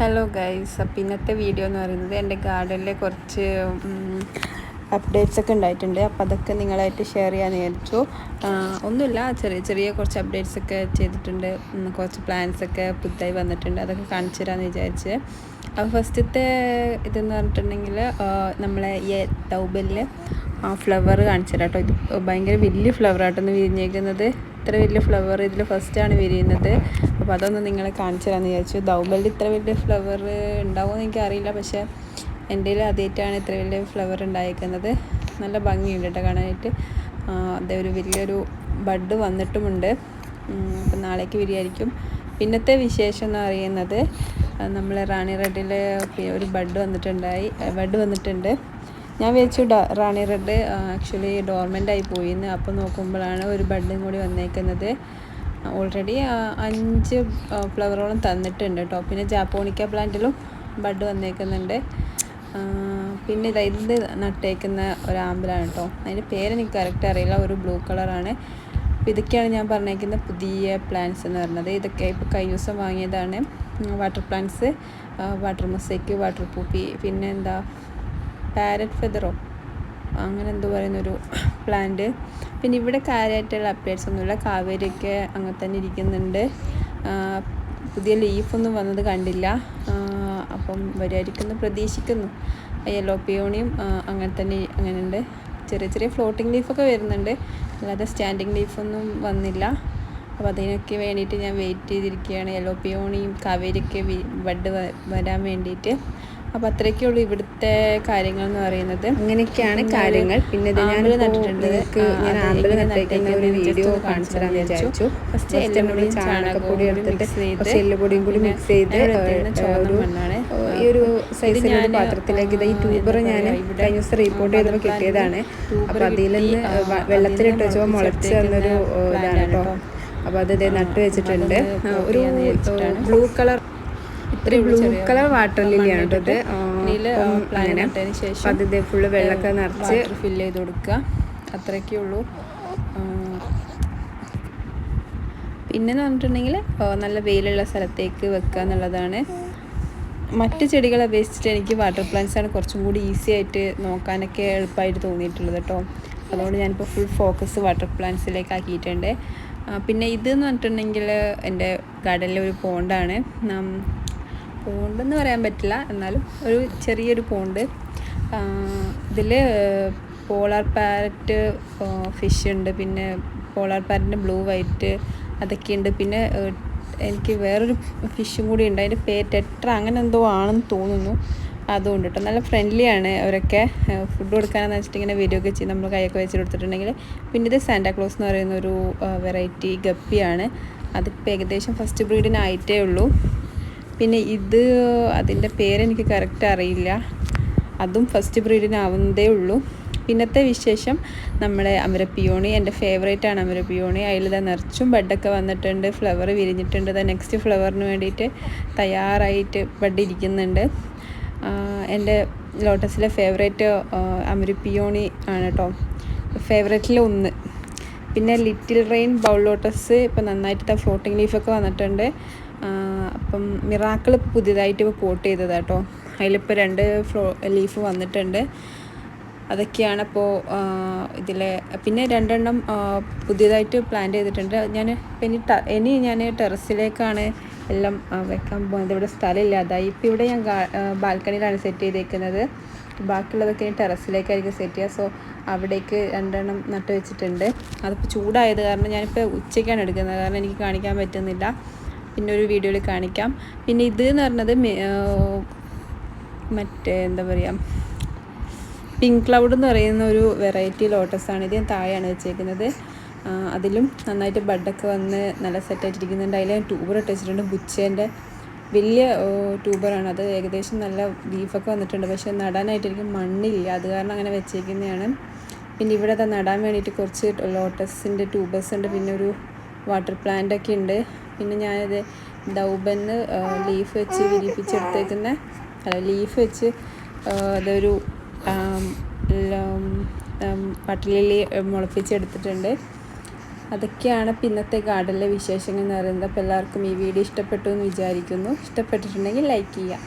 Hello guys അപ്പം ഇന്നത്തെ video എന്ന് പറയുന്നത് എന്റെ ഗാർഡനിലെ കുറച്ച് അപ്ഡേറ്റ്സ് ഒക്കെ ഉണ്ടായിട്ടുണ്ട്. അപ്പോൾ അതൊക്കെ നിങ്ങളായിട്ട് ഷെയർ ചെയ്യാൻ വിചാരിച്ചു. ഒന്നുമില്ല. ചെറിയ ചെറിയ കുറച്ച് അപ്ഡേറ്റ്സ് ഒക്കെ ചെയ്തിട്ടുണ്ട്. കുറച്ച് പ്ലാൻസ് ഒക്കെ പുതുതായി വന്നിട്ടുണ്ട്. അതൊക്കെ കാണിച്ചു തരാമെന്ന് വിചാരിച്ച്. അപ്പോൾ ഫസ്റ്റത്തെ ഇതെന്ന് പറഞ്ഞിട്ടുണ്ടെങ്കിൽ നമ്മളെ ഈ ടൗബലിൽ ഫ്ലവർ കാണിച്ചു തരാം കേട്ടോ. ഇത് ഭയങ്കര വലിയ ഫ്ലവർ ആയിട്ടൊന്ന് വിരിഞ്ഞേക്കുന്നത് ഇത്ര വലിയ ഫ്ലവർ ഇതിൽ ഫസ്റ്റാണ് വിരിയുന്നത്. അപ്പോൾ അതൊന്ന് നിങ്ങളെ കാണിച്ചു തരാമെന്ന് വിചാരിച്ചു. ദൗബലിൽ ഇത്ര വലിയ ഫ്ലവർ ഉണ്ടാവുമെന്ന് എനിക്കറിയില്ല. പക്ഷേ എന്റെ ആദ്യമായിട്ടാണ് ഇത്ര വലിയ ഫ്ലവർ ഉണ്ടായിരിക്കുന്നത് നല്ല ഭംഗിയുണ്ട് കേട്ടോ കാണാനായിട്ട്. അതേ ഒരു വലിയൊരു ബഡ് വന്നിട്ടുമുണ്ട്. അപ്പം നാളേക്ക് വിരിയായിരിക്കും. പിന്നത്തെ വിശേഷം എന്ന് പറയുന്നത് നമ്മൾ റാണി റെഡിൽ ഒരു ബഡ് വന്നിട്ടുണ്ടായി. ബഡ് വന്നിട്ടുണ്ട്. ഞാൻ വിചാരിച്ചു റാണി റെഡ് ആക്ച്വലി ഡോർമെന്റായി പോയിന്ന്. അപ്പോൾ നോക്കുമ്പോഴാണ് ഒരു ബഡും കൂടി വന്നേക്കുന്നത്. ഓൾറെഡി അഞ്ച് ഫ്ലവറോളം തന്നിട്ടുണ്ട് കേട്ടോ പിന്നെ ജാപ്പോണിക്ക പ്ലാന്റിലും ബഡ് വന്നേക്കുന്നുണ്ട്. പിന്നെ ഇതാ ഇത് നട്ടേക്കുന്ന ഒരു ആമ്പലാണ് കേട്ടോ അതിന്റെ പേരെനിക്ക് കറക്റ്റ് അറിയില്ല. ഒരു ബ്ലൂ കളറാണ് അപ്പോൾ ഇതൊക്കെയാണ് ഞാൻ പറഞ്ഞേക്കുന്ന പുതിയ പ്ലാന്റ്സ് എന്ന് പറയുന്നത് ഇതൊക്കെ ഇപ്പോൾ കഴിഞ്ഞ ദിവസം വാങ്ങിയതാണ്. Water plants water mosaic water poppy പിന്നെ എന്താ? പാരറ്റ് ഫെദറോ അങ്ങനെ എന്തോ പറയുന്നൊരു പ്ലാന്റ്. പിന്നെ ഇവിടെ കാര്യമായിട്ടുള്ള അപ്ഡേറ്റ്സ് ഒന്നുമില്ല. കാവേരിയൊക്കെ അങ്ങനെ തന്നെ ഇരിക്കുന്നുണ്ട്. പുതിയ ലീഫൊന്നും വന്നത് കണ്ടില്ല. അപ്പം വരുമായിരിക്കുമെന്ന് പ്രതീക്ഷിക്കുന്നു. യെല്ലോ പിയോണിയും അങ്ങനെ തന്നെ അങ്ങനെ ഉണ്ട് ചെറിയ ചെറിയ ഫ്ലോട്ടിംഗ് ലീഫൊക്കെ വരുന്നുണ്ട്. അല്ലാതെ സ്റ്റാൻഡിങ് ലീഫൊന്നും വന്നില്ല. അപ്പോൾ അതിനൊക്കെ വേണ്ടിയിട്ട് ഞാൻ വെയിറ്റ് ചെയ്തിരിക്കുകയാണ്. യെല്ലോ പിയോണിയും കാവേരിയൊക്കെ ബഡ് വരാൻ വേണ്ടിയിട്ട്. അപ്പോൾ അത്രയൊക്കെ ഉള്ളൂ ഇവിടുത്തെ കാര്യങ്ങൾ എന്ന് പറയുന്നത് അങ്ങനെയൊക്കെയാണ് കാര്യങ്ങൾ. പിന്നെ ഞാൻ നട്ടിട്ടുണ്ട്. ഞാൻ നട്ടേക്കുന്ന ഒരു വീഡിയോ കാണിച്ചു തരാമെന്ന് വിചാരിച്ചു. ഫസ്റ്റ് കൂടി ചാണകപ്പൊടി എടുത്തിട്ട് കുറച്ച് എല്ലുപൊടിയും കൂടി മിക്സ് ചെയ്ത് ഒരു ഈ ഒരു സൈസിൽ പാത്രത്തിലേക്ക് ഇത് ഈ ട്യൂബർ ഞാൻ കഴിഞ്ഞ ദിവസം റിപ്പോർട്ട് ചെയ്തപ്പോൾ കിട്ടിയതാണ്. അപ്പോൾ അതിൽ നിന്ന് വെള്ളത്തിലിട്ട് വെച്ചോ മുളച്ച് തന്നൊരു ഇതാണ് കേട്ടോ അപ്പൊ അപ്പോൾ അത് ഇതേ നട്ട് വെച്ചിട്ടുണ്ട്. ഒരു blue colour blue colour water ലില്ലിയാണ് കേട്ടോ ഇത്. ആ, ഇതിൽ അപ്പം അങ്ങനെ ശേഷം അപ്പോൾ അത് ഇതേ ഫുള്ള് വെള്ളമൊക്കെ നിറച്ച് ഫില്ല് ചെയ്ത് കൊടുക്കുക. അത്രയൊക്കെ ഉള്ളൂ. പിന്നെ പിന്നെന്ന് പറഞ്ഞിട്ടുണ്ടെങ്കിൽ നല്ല വെയിലുള്ള സ്ഥലത്തേക്ക് വെക്കുക എന്നുള്ളതാണ്. മറ്റ് ചെടികളെ അപേക്ഷിച്ചിട്ട് എനിക്ക് വാട്ടർ പ്ലാന്റ്സ് ആണ് കുറച്ചും കൂടി ഈസി ആയിട്ട് നോക്കാനൊക്കെ എളുപ്പമായിട്ട് തോന്നിയിട്ടുള്ളത് കേട്ടോ. അതുകൊണ്ട് ഞാനിപ്പോൾ ഫുൾ ഫോക്കസ് വാട്ടർ പ്ലാന്റ്സിലേക്ക് ആക്കിയിട്ടുണ്ട്. പിന്നെ ഇതെന്ന് പറഞ്ഞിട്ടുണ്ടെങ്കിൽ എന്റെ ഗാർഡനിലെ ഒരു പോണ്ടാണ് പോണ്ടെന്ന് പറയാൻ പറ്റില്ല. എന്നാലും ഒരു ചെറിയൊരു പോണ്ട്. ഇതിൽ പോളാർ പാരറ്റ് ഫിഷ് ഉണ്ട് പിന്നെ പോളാർ പാരറ്റിന്റെ ബ്ലൂ വൈറ്റ് അതൊക്കെയുണ്ട്. പിന്നെ എനിക്ക് വേറൊരു ഫിഷും കൂടി ഉണ്ട്. അതിന്റെ പേര് ടെട്ര അങ്ങനെ എന്തോ ആണെന്ന് തോന്നുന്നു. അതുകൊണ്ട് കേട്ടോ നല്ല ഫ്രണ്ട്ലിയാണ് അവരൊക്കെ. ഫുഡ് കൊടുക്കാനെന്ന് വെച്ചിട്ട് ഇങ്ങനെ ഒക്കെ ചെയ്ത് നമ്മൾ കൈയൊക്കെ വെച്ച് കൊടുത്തിട്ടുണ്ടെങ്കിൽ പിന്നെ ഇത് സാന്റാക്ലോസ് എന്ന് പറയുന്ന ഒരു വെറൈറ്റി ഗപ്പിയാണ്. അതിപ്പോൾ ഏകദേശം ഫസ്റ്റ് ബ്രീഡിനായിട്ടേ ഉള്ളൂ. പിന്നെ ഇത് അതിന്റെ പേരെനിക്ക് കറക്റ്റ് അറിയില്ല. അതും ഫസ്റ്റ് ബ്രീഡിനാവുന്നതേ ഉള്ളൂ. പിന്നത്തെ വിശേഷം നമ്മുടെ അമരപ്പിയോണി എന്റെ ഫേവറേറ്റ് ആണ് അമരപ്പിയോണി. അതിൽ ഇതാ നിറച്ചും ബഡൊക്കെ വന്നിട്ടുണ്ട് ഫ്ലവർ വിരിഞ്ഞിട്ടുണ്ട്. ഇതാ നെക്സ്റ്റ് ഫ്ലവറിന് വേണ്ടിയിട്ട് തയ്യാറായിട്ട് ബഡ് ഇരിക്കുന്നുണ്ട്. എന്റെ ലോട്ടസിലെ ഫേവറേറ്റ് അമരപ്പിയോണി ആണ് കേട്ടോ ഫേവറേറ്റിൽ ഒന്ന്. പിന്നെ ലിറ്റിൽ റെയിൻ ബൗൾ ലോട്ടസ് ഇപ്പോൾ നന്നായിട്ട് ഫ്ലോട്ടിംഗ് ലീഫൊക്കെ വന്നിട്ടുണ്ട്. അപ്പം മിറാക്കിൾ പുതിയതായിട്ട് ഇപ്പോൾ പോട്ട് ചെയ്തതാണ് കേട്ടോ അതിലിപ്പോൾ രണ്ട് ഫ്ലോ ലീഫ് വന്നിട്ടുണ്ട്. അതൊക്കെയാണ് ഇപ്പോൾ ഇതിലെ പിന്നെ രണ്ടെണ്ണം പുതിയതായിട്ട് പ്ലാൻ ചെയ്തിട്ടുണ്ട്. ഞാൻ ഇനി ഇനി ഞാൻ ടെറസിലേക്കാണ് എല്ലാം വെക്കാൻ പോകുന്നത് ഇവിടെ സ്ഥലമില്ലാതായി ഇപ്പോൾ ഇവിടെ ഞാൻ ബാൽക്കണിയിലാണ് സെറ്റ് ചെയ്തേക്കുന്നത്. ബാക്കിയുള്ളതൊക്കെ ഇനി ടെറസിലേക്കായിരിക്കും സെറ്റ് ചെയ്യുക. സോ അവിടേക്ക് രണ്ടെണ്ണം നട്ട് വെച്ചിട്ടുണ്ട്. അതിപ്പോൾ ചൂടായത് കാരണം ഞാനിപ്പോൾ ഉച്ചയ്ക്കാണ് എടുക്കുന്നത്. കാരണം എനിക്ക് കാണിക്കാൻ പറ്റുന്നില്ല. പിന്നെ ഒരു വീഡിയോയിൽ കാണിക്കാം. പിന്നെ ഇത് എന്ന് പറഞ്ഞത് മറ്റേ എന്താ പറയുക പിങ്ക് ക്ലൗഡ് എന്ന് പറയുന്ന ഒരു വെറൈറ്റി ലോട്ടസാണ് ഇത് ഞാൻ താഴെയാണ് വെച്ചേക്കുന്നത്. അതിലും നന്നായിട്ട് ബഡൊക്കെ വന്ന് നല്ല സെറ്റായിട്ടിരിക്കുന്നുണ്ട് അതിൽ ഞാൻ ട്യൂബർ ഇട്ട് വെച്ചിട്ടുണ്ട്. ബുച്ചേന്റെ വലിയ ട്യൂബറാണ് അത് ഏകദേശം നല്ല ലീഫൊക്കെ വന്നിട്ടുണ്ട്. പക്ഷേ നടാനായിട്ട് എനിക്ക് മണ്ണില്ല. അത് കാരണം അങ്ങനെ വെച്ചേക്കുന്നതാണ്. പിന്നെ ഇവിടെ അത് നടാൻ വേണ്ടിയിട്ട് കുറച്ച് ലോട്ടസിന്റെ ട്യൂബേഴ്സ് ഉണ്ട്. പിന്നെ ഒരു വാട്ടർ പ്ലാന്റ് ഒക്കെ ഉണ്ട്. പിന്നെ ഞാനിത് ദൗബന്ന് ലീഫ് വെച്ച് വിരിപ്പിച്ചെടുത്തേക്കുന്ന. ലീഫ് വെച്ച് അതൊരു പട്ടിലി മുളപ്പിച്ചെടുത്തിട്ടുണ്ട്. അതൊക്കെയാണ് പിന്നത്തെ ഗാർഡനിലെ വിശേഷങ്ങൾ എന്ന് പറയുന്നത്. അപ്പോൾ എല്ലാവർക്കും ഈ വീഡിയോ ഇഷ്ടപ്പെട്ടു എന്ന് വിചാരിക്കുന്നു. ഇഷ്ടപ്പെട്ടിട്ടുണ്ടെങ്കിൽ ലൈക്ക് ചെയ്യുക